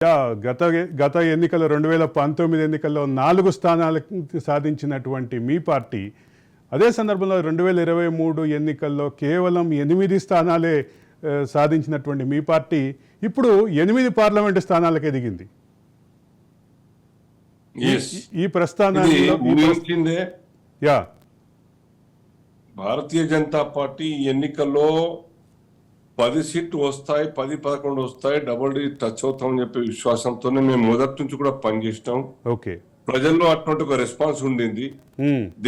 Yeah, గత గత ఎన్నికల్లో రెండు వేల పంతొమ్మిది ఎన్నికల్లో నాలుగు స్థానాలు సాధించినటువంటి మీ పార్టీ అదే సందర్భంలో రెండు వేల ఇరవై మూడు ఎన్నికల్లో కేవలం ఎనిమిది స్థానాలే సాధించినటువంటి మీ పార్టీ ఇప్పుడు ఎనిమిది పార్లమెంటు స్థానాలకు ఎదిగింది. ఈ- ఈ ఇది ప్రస్థానాల్లో ఈ ప్రస్థ- ఊహించిందే యా. భారతీయ జనతా పార్టీ ఎన్నికల్లో పది సీట్లు వస్తాయి పది పదకొండు వస్తాయి డబుల్ డి టచ్ అవుతామని చెప్పే విశ్వాసంతోనే మేము మొదటి నుంచి కూడా పనిచేసినాం. ఓకే. ప్రజల్లో అటువంటి ఒక రెస్పాన్స్ ఉండింది.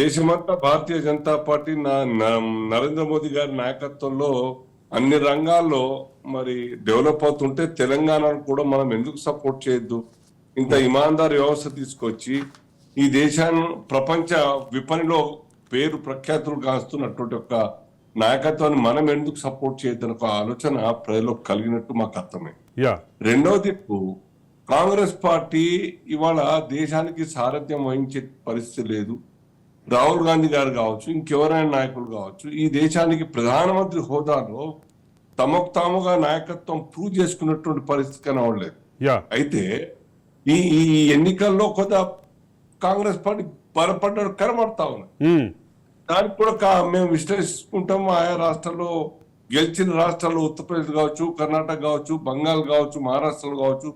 దేశమంతా భారతీయ జనతా పార్టీ నరేంద్ర మోదీ గారి నాయకత్వంలో అన్ని రంగాల్లో మరి డెవలప్ అవుతుంటే తెలంగాణను కూడా మనం ఎందుకు సపోర్ట్ చేయొద్దు? ఇంత ఇమాందార్ వ్యవస్థ తీసుకొచ్చి ఈ దేశాన్ని ప్రపంచ విపణిలో పేరు ప్రఖ్యాతులు కాస్తున్నటువంటి ఒక నాయకత్వాన్ని మనం ఎందుకు సపోర్ట్ చేయొద్దని ఒక ఆలోచన ప్రజలకు కలిగినట్టు మాకు అర్థమే యా రెండవ దిక్కు కాంగ్రెస్ పార్టీ ఇవాళ దేశానికి సారథ్యం వహించే పరిస్థితి లేదు. రాహుల్ గాంధీ గారు కావచ్చు ఇంకెవరైనా నాయకులు కావచ్చు ఈ దేశానికి ప్రధానమంత్రి హోదాలో తమకు తాముగా నాయకత్వం ప్రూవ్ చేసుకున్నటువంటి పరిస్థితి కనవడలేదు యా అయితే ఈ ఈ ఎన్నికల్లో కొంత కాంగ్రెస్ పార్టీ బలపడ్డాడు కనబడతా ఉమ్, దానికి కూడా మేము విశ్లేషించుకుంటాం ఆయా రాష్ట్రాల్లో గెలిచిన రాష్ట్రాల్లో ఉత్తరప్రదేశ్ కావచ్చు కర్ణాటక కావచ్చు బంగాల్ కావచ్చు మహారాష్ట్రలో కావచ్చు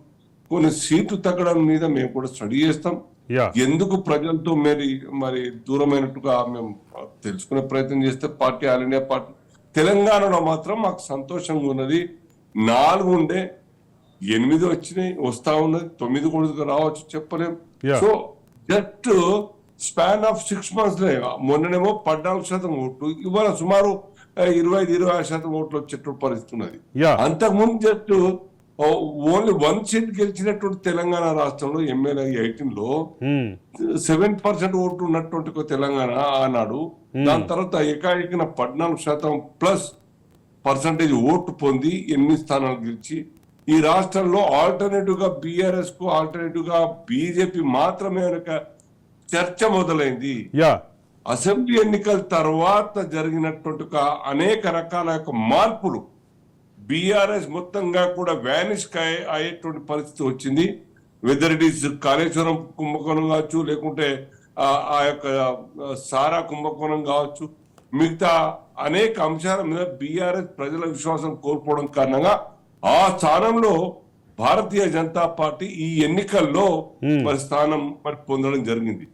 కొన్ని సీట్లు తగ్గడం మీద మేము కూడా స్టడీ చేస్తాం. యా. ఎందుకు ప్రజలతో మరి మరి దూరమైనట్టుగా మేము తెలుసుకునే ప్రయత్నం చేస్తే పార్టీ ఆల్ ఇండియా పార్టీ తెలంగాణలో మాత్రం మాకు సంతోషంగా ఉన్నది. నాలుగు ఉండే ఎనిమిది వచ్చినాయి వస్తా ఉన్నది తొమ్మిది కూడా రావచ్చు చెప్పలేం. So just span of six months లే. మొన్ననేమో పద్నాలుగు శాతం ఓట్లు ఇవాళ సుమారు ఇరవై ఐదు ఇరవై ఆరు శాతం ఓట్లు వచ్చేటువంటి పరిస్థితి ఉన్నది. అంతకుముందు జస్ట్ ఓన్లీ వన్ సీట్ గెలిచినటువంటి తెలంగాణ రాష్ట్రంలో ఎమ్మెల్యే ఎయిటీన్లో సెవెన్ పర్సెంట్ ఓట్లు ఉన్నటువంటి తెలంగాణ ఆనాడు. దాని తర్వాత ఏకాఏకిన పద్నాలుగు శాతం ప్లస్ పర్సంటేజ్ ఓటు పొంది ఎనిమిది స్థానాలు గెలిచి ఈ రాష్ట్రంలో ఆల్టర్నేటివ్గా బీఆర్ఎస్కు ఆల్టర్నేటివ్గా బీజేపీ మాత్రమే చర్చ మొదలైంది. యా. అసెంబ్లీ ఎన్నికల తర్వాత జరిగినటువంటి అనేక రకాల యొక్క మార్పులు బీఆర్ఎస్ మొత్తంగా కూడా వ్యానిష్ అయ్యేటువంటి పరిస్థితి వచ్చింది. వెదర్ ఇట్ ఈస్ కాళేశ్వరం కుంభకోణం కావచ్చు లేకుంటే ఆ యొక్క సారా కుంభకోణం కావచ్చు మిగతా అనేక అంశాల మీద బీఆర్ఎస్ ప్రజల విశ్వాసం కోల్పోవడం కారణంగా ఆ స్థానంలో భారతీయ జనతా పార్టీ ఈ ఎన్నికల్లో మరి స్థానం మరి పొందడం జరిగింది.